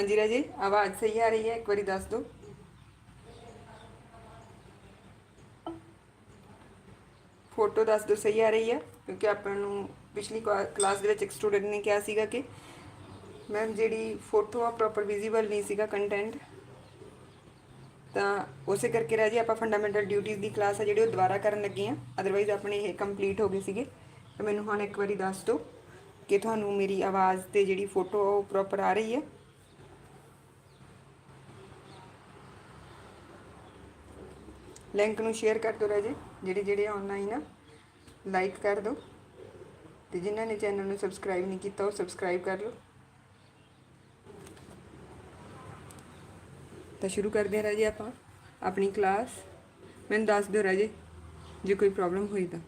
ਹਾਂਜੀ ਰਾਜੇ, ਆਵਾਜ਼ ਸਹੀ ਆ ਰਹੀ ਹੈ, ਇੱਕ ਵਾਰੀ ਦੱਸ ਦਿਓ। ਫੋਟੋ ਦੱਸ ਦਿਓ, ਸਹੀ ਆ ਰਹੀ ਹੈ, ਕਿਉਂਕਿ ਆਪਾਂ ਨੂੰ ਪਿਛਲੀ ਕਲਾਸ ਦੇ ਵਿੱਚ ਇੱਕ ਸਟੂਡੈਂਟ ਨੇ ਕਿਹਾ ਸੀਗਾ ਕਿ ਮੈਮ ਜਿਹੜੀ ਫੋਟੋ ਆ ਪ੍ਰੋਪਰ ਵਿਜ਼ੀਬਲ ਨਹੀਂ ਸੀਗਾ ਕੰਟੈਂਟ ਤਾਂ ਉਸੇ ਕਰਕੇ ਰਾਜੇ ਆਪਾਂ ਫੰਡਾਮੈਂਟਲ ਡਿਊਟੀਆਂ ਦੀ ਕਲਾਸ ਆ ਜਿਹੜੀ ਉਹ ਦੁਬਾਰਾ ਕਰਨ ਲੱਗੇ ਆ ਅਦਰਵਾਈਜ਼ ਆਪਣੇ ਇਹ ਕੰਪਲੀਟ ਹੋ ਗਏ ਸੀਗੇ। ਤਾਂ ਮੈਨੂੰ ਹੁਣ ਇੱਕ ਵਾਰੀ ਦੱਸ ਦਿਓ ਕਿ ਤੁਹਾਨੂੰ ਮੇਰੀ ਆਵਾਜ਼ ਤੇ ਜਿਹੜੀ ਫੋਟੋ ਉਹ ਪ੍ਰੋਪਰ ਆ ਰਹੀ ਹੈ। ਲਿੰਕ ਨੂੰ ਸ਼ੇਅਰ ਕਰ ਦਿਓ ਰਾਜੇ, ਜਿਹੜੇ ਜਿਹੜੇ ਆਨਲਾਈਨ ਆ ਲਾਈਕ ਕਰ ਦਿਓ। ਤੇ ਜਿਨ੍ਹਾਂ ਨੇ ਚੈਨਲ ਨੂੰ ਸਬਸਕ੍ਰਾਈਬ ਨਹੀਂ ਕੀਤਾ, ਉਹ ਸਬਸਕ੍ਰਾਈਬ ਕਰ ਲਓ। ਤਾਂ ਸ਼ੁਰੂ ਕਰਦੇ ਹਾਂ ਰਾਜੇ ਆਪਾਂ, ਆਪਣੀ ਕਲਾਸ ਮੈਨੂੰ ਦੱਸ ਦਿਓ ਰਾਜੇ, ਜੇ ਕੋਈ ਪ੍ਰੋਬਲਮ ਹੋਈ ਤਾਂ।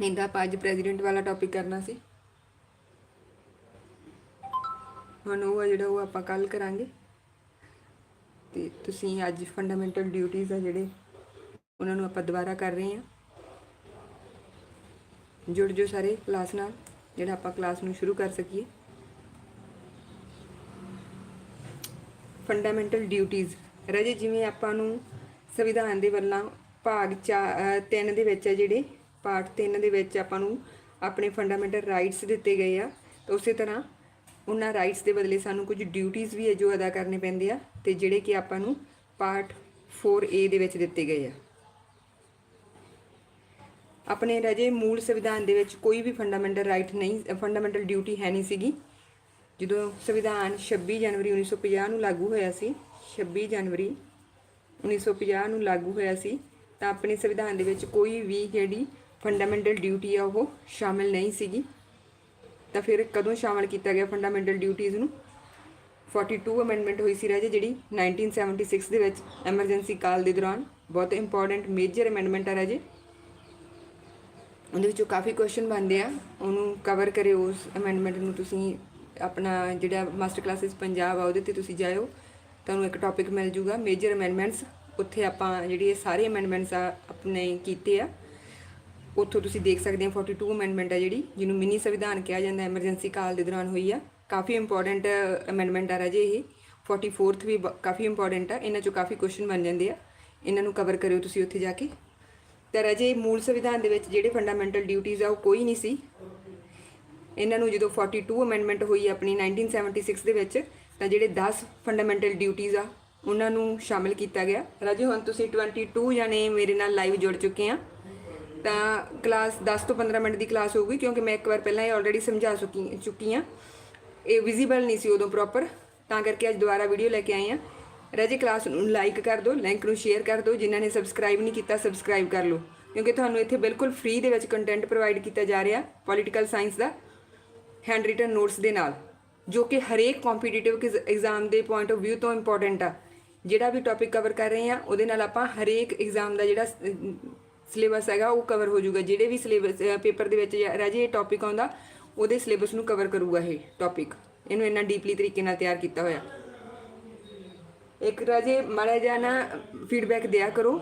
ਨਹੀਂ ਤਾਂ ਆਪਾਂ ਅੱਜ ਪ੍ਰੈਜ਼ੀਡੈਂਟ ਵਾਲਾ ਟੌਪਿਕ ਕਰਨਾ ਸੀ। ਹੁਣ ਉਹ ਆ ਜਿਹੜਾ ਉਹ ਆਪਾਂ ਕੱਲ ਕਰਾਂਗੇ। ਤੁਸੀਂ ਅੱਜ ਫੰਡਾਮੈਂਟਲ ਡਿਊਟੀਆਂ ਆ ਜਿਹੜੇ, ਉਹਨਾਂ ਨੂੰ ਆਪਾਂ ਦੁਬਾਰਾ ਕਰ ਰਹੇ ਹਾਂ। ਜੁੜ ਜੋ ਸਾਰੇ ਕਲਾਸ ਨਾਲ, ਜਿਹੜਾ ਆਪਾਂ ਕਲਾਸ ਨੂੰ ਸ਼ੁਰੂ ਕਰ ਸਕੀਏ। ਫੰਡਾਮੈਂਟਲ ਡਿਊਟੀਆਂ ਰਾਜੇ ਜਿਵੇਂ ਆਪਾਂ ਨੂੰ ਸੰਵਿਧਾਨ ਦੇ ਵੱਲਾਂ ਭਾਗ 3 ਦੇ ਵਿੱਚ ਹੈ ਜਿਹੜੇ ਪਾਰਟ 3 ਦੇ ਵਿੱਚ ਆਪਾਂ ਨੂੰ ਆਪਣੇ ਫੰਡਾਮੈਂਟਲ ਰਾਈਟਸ ਦਿੱਤੇ ਗਏ ਆ, ਤਾਂ ਉਸੇ ਤਰ੍ਹਾਂ ਉਹਨਾਂ ਰਾਈਟਸ ਦੇ ਬਦਲੇ ਸਾਨੂੰ ਕੁਝ ਡਿਊਟੀਆਂ ਵੀ ਹੈ ਜੋ ਅਦਾ ਕਰਨੇ ਪੈਂਦੇ ਆ ਤੇ ਜਿਹੜੇ ਕਿ ਆਪਾਂ ਨੂੰ ਪਾਰਟ 4A ਦੇ ਵਿੱਚ ਦਿੱਤੇ ਗਏ ਆ। ਆਪਣੇ ਰਾਜੇ ਮੂਲ ਸੰਵਿਧਾਨ ਦੇ ਵਿੱਚ ਕੋਈ ਵੀ ਫੰਡਾਮੈਂਟਲ ਰਾਈਟ ਨਹੀਂ ਫੰਡਾਮੈਂਟਲ ਡਿਊਟੀ ਹੈ ਨਹੀਂ ਸੀਗੀ। ਜਦੋਂ ਸੰਵਿਧਾਨ 26 ਜਨਵਰੀ 1950 ਨੂੰ ਲਾਗੂ ਹੋਇਆ ਸੀ 26 ਜਨਵਰੀ 1950 ਨੂੰ ਲਾਗੂ ਹੋਇਆ ਸੀ, ਤਾਂ ਆਪਣੇ ਸੰਵਿਧਾਨ ਦੇ ਵਿੱਚ ਕੋਈ ਵੀ ਜਿਹੜੀ ਫੰਡਾਮੈਂਟਲ ਡਿਊਟੀ ਆ ਉਹ ਸ਼ਾਮਿਲ ਨਹੀਂ ਸੀਗੀ। ਤਾਂ ਫਿਰ ਕਦੋਂ ਸ਼ਾਮਿਲ ਕੀਤਾ ਗਿਆ ਫੰਡਾਮੈਂਟਲ ਡਿਊਟੀਆਂ ਨੂੰ? 42 ਅਮੈਂਡਮੈਂਟ ਹੋਈ ਸੀ ਰਾਜੇ, ਜਿਹੜੀ 1976 ਦੇ ਵਿੱਚ ਐਮਰਜੈਂਸੀ ਕਾਲ ਦੇ ਦੌਰਾਨ ਬਹੁਤ ਇੰਪੋਰਟੈਂਟ ਮੇਜਰ ਅਮੈਂਡਮੈਂਟ ਆ ਰਾਜੇ। ਉਹਦੇ ਵਿੱਚੋਂ ਕਾਫੀ ਕੁਐਸਚਨ ਬਣਦੇ ਆ। ਉਹਨੂੰ ਕਵਰ ਕਰਿਓ ਉਸ ਅਮੈਂਡਮੈਂਟ ਨੂੰ। ਤੁਸੀਂ ਆਪਣਾ ਜਿਹੜਾ ਮਾਸਟਰ ਕਲਾਸਿਸ ਪੰਜਾਬ ਆ, ਉਹਦੇ ਤੇ ਤੁਸੀਂ ਜਾਇਓ। ਤੁਹਾਨੂੰ ਇੱਕ ਟੌਪਿਕ ਮਿਲ ਜੂਗਾ ਮੇਜਰ ਅਮੈਂਡਮੈਂਟਸ ਉੱਥੇ ਆਪਾਂ ਜਿਹੜੀ ਇਹ ਸਾਰੇ ਅਮੈਂਡਮੈਂਟਸ ਆ, ਆਪਣੇ ਕੀਤੇ ਆ। ਉੱਥੋਂ ਤੁਸੀਂ ਦੇਖ ਸਕਦੇ ਆ 42 ਅਮੈਂਡਮੈਂਟ ਆ ਜਿਹੜੀ, ਜਿਹਨੂੰ ਮਿੰਨੀ ਸੰਵਿਧਾਨ ਕਿਹਾ ਜਾਂਦਾ ਐਮਰਜੈਂਸੀ ਕਾਲ ਦੇ ਦੌਰਾਨ ਹੋਈ ਆ। ਕਾਫੀ ਇੰਪੋਰਟੈਂਟ ਅਮੈਂਡਮੈਂਟ ਆ ਰਾਜੇ ਇਹ। 44th ਵੀ ਬ- ਕਾਫੀ ਇੰਪੋਰਟੈਂਟ ਆ, ਇਹਨਾਂ ਚੋਂ ਕਾਫੀ ਕੁਐਸਚਨ ਬਣ ਜਾਂਦੇ ਆ। ਇਹਨਾਂ ਨੂੰ ਕਵਰ ਕਰਿਓ ਤੁਸੀਂ ਉੱਥੇ ਜਾ ਕੇ। ਤਾਂ ਰਾਜੇ ਮੂਲ ਸੰਵਿਧਾਨ ਦੇ ਵਿੱਚ ਜਿਹੜੇ ਫੰਡਾਮੈਂਟਲ ਡਿਊਟੀਆਂ ਆ, ਉਹ ਕੋਈ ਨਹੀਂ ਸੀ। ਇਹਨਾਂ ਨੂੰ ਜਦੋਂ 42 ਅਮੈਂਡਮੈਂਟ ਹੋਈ ਆਪਣੀ 1976 ਦੇ ਵਿੱਚ, ਤਾਂ ਜਿਹੜੇ 10 ਫੰਡਾਮੈਂਟਲ ਡਿਊਟੀਆਂ ਆ, ਉਹਨਾਂ ਨੂੰ ਸ਼ਾਮਿਲ ਕੀਤਾ ਗਿਆ। ਰਾਜੇ ਹੁਣ ਤੁਸੀਂ 22 ਜਾਣੇ ਮੇਰੇ ਨਾਲ ਲਾਈਵ ਜੁੜ ਚੁੱਕੇ ਆ। ਤਾਂ ਕਲਾਸ 10 ਤੋਂ 15 ਮਿੰਟ ਦੀ ਕਲਾਸ ਹੋਊਗੀ, ਕਿਉਂਕਿ ਮੈਂ ਇੱਕ ਵਾਰ ਪਹਿਲਾਂ ਇਹ ਆਲਰੇਡੀ ਸਮਝਾ ਚੁੱਕੀ ਚੁੱਕੀ ਆ ਇਹ ਵਿਜ਼ੀਬਲ ਨਹੀਂ ਸੀ ਉਦੋਂ ਪ੍ਰੋਪਰ ਤਾਂ ਕਰਕੇ ਅੱਜ ਦੁਬਾਰਾ ਵੀਡੀਓ ਲੈ ਕੇ ਆਏ ਆ ਰਾਜੇ, ਕਲਾਸ ਨੂੰ ਲਾਈਕ ਕਰ ਦਿਓ ਲਿੰਕ ਨੂੰ ਸ਼ੇਅਰ ਕਰ ਦਿਓ, ਜਿਨ੍ਹਾਂ ਨੇ ਸਬਸਕ੍ਰਾਈਬ ਨਹੀਂ ਕੀਤਾ ਸਬਸਕ੍ਰਾਈਬ ਕਰ ਲਓ। ਕਿਉਂਕਿ ਤੁਹਾਨੂੰ ਇੱਥੇ ਬਿਲਕੁਲ ਫ੍ਰੀ ਦੇ ਵਿੱਚ ਕੰਟੈਂਟ ਪ੍ਰੋਵਾਈਡ ਕੀਤਾ ਜਾ ਰਿਹਾ ਪੋਲੀਟੀਕਲ ਸਾਇੰਸ ਦਾ ਹੈਂਡ ਰਿਟਨ ਨੋਟਸ ਦੇ ਨਾਲ, ਜੋ ਕਿ ਹਰੇਕ ਕੰਪੀਟੀਟਿਵ ਐਗਜ਼ਾਮ ਦੇ ਪੁਆਇੰਟ ਆਫ View ਤੋਂ ਇੰਪੋਰਟੈਂਟ ਆ। ਜਿਹੜਾ ਵੀ ਟੌਪਿਕ ਕਵਰ ਕਰ ਰਹੇ ਆ ਉਹਦੇ ਨਾਲ ਆਪਾਂ ਹਰੇਕ ਐਗਜ਼ਾਮ ਦਾ ਜਿਹੜਾ ਸਿਲੇਬਸ ਹੈਗਾ, ਉਹ ਕਵਰ ਹੋ ਜਾਊਗਾ। ਜਿਹੜੇ ਵੀ ਸਿਲੇਬਸ ਪੇਪਰ ਦੇ ਵਿੱਚ ਰਾਜੇ ਇਹ ਟੌਪਿਕ ਆਉਂਦਾ, ਉਹਦੇ ਸਿਲੇਬਸ ਨੂੰ ਕਵਰ ਕਰੂਗਾ ਇਹ ਟੌਪਿਕ ਇਹਨੂੰ ਇੰਨਾ ਡੀਪਲੀ ਤਰੀਕੇ ਨਾਲ ਤਿਆਰ ਕੀਤਾ ਹੋਇਆ। ਇੱਕ ਰਾਜੇ, ਮਾੜਾ ਜਿਹਾ ਨਾ ਫੀਡਬੈਕ ਦਿਆ ਕਰੋ।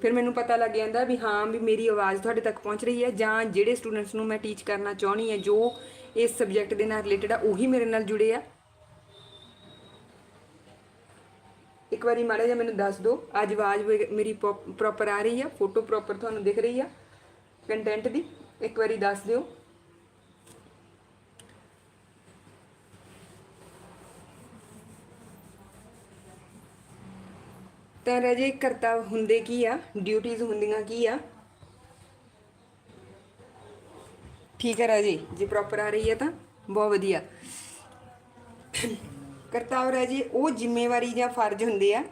ਫਿਰ ਮੈਨੂੰ ਪਤਾ ਲੱਗ ਜਾਂਦਾ ਵੀ ਹਾਂ, ਵੀ ਮੇਰੀ ਆਵਾਜ਼ ਤੁਹਾਡੇ ਤੱਕ ਪਹੁੰਚ ਰਹੀ ਹੈ, ਜਾਂ ਜਿਹੜੇ ਸਟੂਡੈਂਟਸ ਨੂੰ ਮੈਂ ਟੀਚ ਕਰਨਾ ਚਾਹਣੀ ਹੈ, ਜੋ ਇਸ ਸਬਜੈਕਟ ਦੇ ਨਾਲ ਰਿਲੇਟਡ ਆ, ਉਹੀ ਮੇਰੇ ਨਾਲ ਜੁੜੇ ਆ। ਇੱਕ ਵਾਰੀ ਮਾੜਾ ਜਿਹਾ ਮੈਨੂੰ ਦੱਸ ਦਿਓ, ਅੱਜ ਆਵਾਜ਼ ਮੇਰੀ ਪ੍ਰੋਪਰ ਆ ਰਹੀ ਆ ਫੋਟੋ ਪ੍ਰੋਪਰ ਤੁਹਾਨੂੰ ਦਿਖ ਰਹੀ ਆ ਕੰਟੈਂਟ ਦੀ, ਇੱਕ ਵਾਰੀ ਦੱਸ ਦਿਓ। ਤਾਂ ਰਾਜੇ ਕਰਤਾ ਹੁੰਦੇ ਕੀ ਆ? ਡਿਊਟੀਆਂ ਹੁੰਦੀਆਂ ਕੀ ਆ? ਠੀਕ ਹੈ ਰਾਜੇ, ਜੇ ਪ੍ਰੋਪਰ ਆ ਰਹੀ ਹੈ ਤਾਂ, ਬਹੁਤ ਵਧੀਆ। ਕਰਤਾਵ ਰਾਜੇ ਉਹ ਜ਼ਿੰਮੇਵਾਰੀ ਜਾਂ ਫਰਜ਼ ਹੁੰਦੇ ਆ,